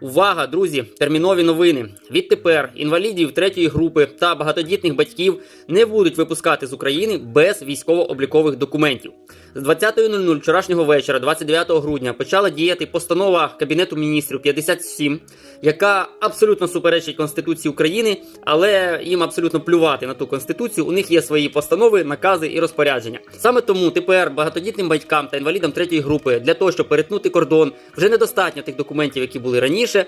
Увага, друзі! Термінові новини. Відтепер інвалідів третьої групи та багатодітних батьків не будуть випускати з України без військово-облікових документів. З 20.00 вчорашнього вечора, 29 грудня, почала діяти постанова Кабінету міністрів 57, яка абсолютно суперечить Конституції України, але їм абсолютно плювати на ту конституцію. У них є свої постанови, накази і розпорядження. Саме тому тепер багатодітним батькам та інвалідам третьої групи для того, щоб перетнути кордон, вже недостатньо тих документів, які були раніше. 是。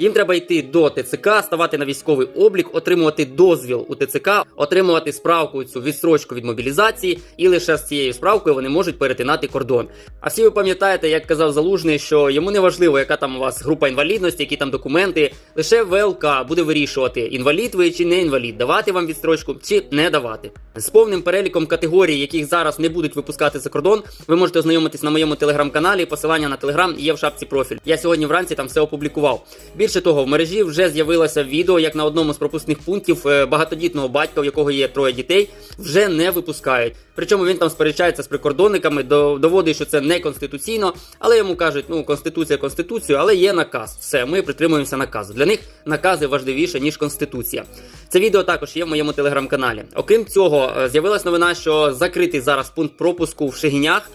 Їм треба йти до ТЦК, ставати на військовий облік, отримувати дозвіл у ТЦК, отримувати справку цю відстрочку від мобілізації, і лише з цією справкою вони можуть перетинати кордон. А всі ви пам'ятаєте, як казав Залужний, що йому не важливо, яка там у вас група інвалідності, які там документи. Лише ВЛК буде вирішувати, інвалід ви чи не інвалід, давати вам відстрочку чи не давати. З повним переліком категорій, яких зараз не будуть випускати за кордон, ви можете ознайомитись на моєму телеграм-каналі. Посилання на телеграм є в шапці профіль. Я сьогодні вранці там все опублікував. Більше того, в мережі вже з'явилося відео, як на одному з пропускних пунктів е, багатодітного батька, у якого є троє дітей, вже не випускають. Причому він там сперечається з прикордонниками, доводить, що це не конституційно, але йому кажуть, ну конституція конституцію, але є наказ. Все, ми притримуємося наказу. Для них накази важливіше ніж конституція. Це відео також є в моєму телеграм-каналі. Окрім цього, е, з'явилась новина, що закритий зараз пункт пропуску в Шегінях.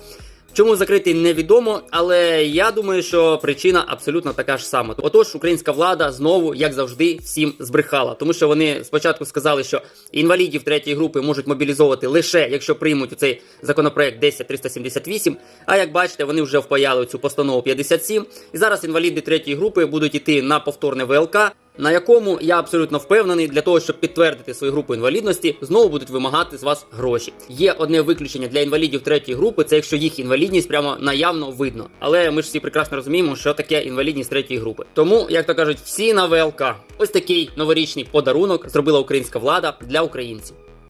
Чому закритий невідомо, але я думаю, що причина абсолютно така ж сама. Отож, українська влада знову, як завжди, всім збрехала, тому що вони спочатку сказали, що інвалідів третьої групи можуть мобілізовувати лише якщо приймуть цей законопроект 10378. А як бачите, вони вже впаяли цю постанову 57. І зараз інваліди третьої групи будуть іти на повторне ВЛК. На якому я абсолютно впевнений, для того, щоб підтвердити свою групу інвалідності, знову будуть вимагати з вас гроші. Є одне виключення для інвалідів третьої групи, це якщо їх інвалідність прямо наявно видно. Але ми ж всі прекрасно розуміємо, що таке інвалідність третьої групи. Тому, як то кажуть, всі на ВЛК. Ось такий новорічний подарунок зробила українська влада для українців.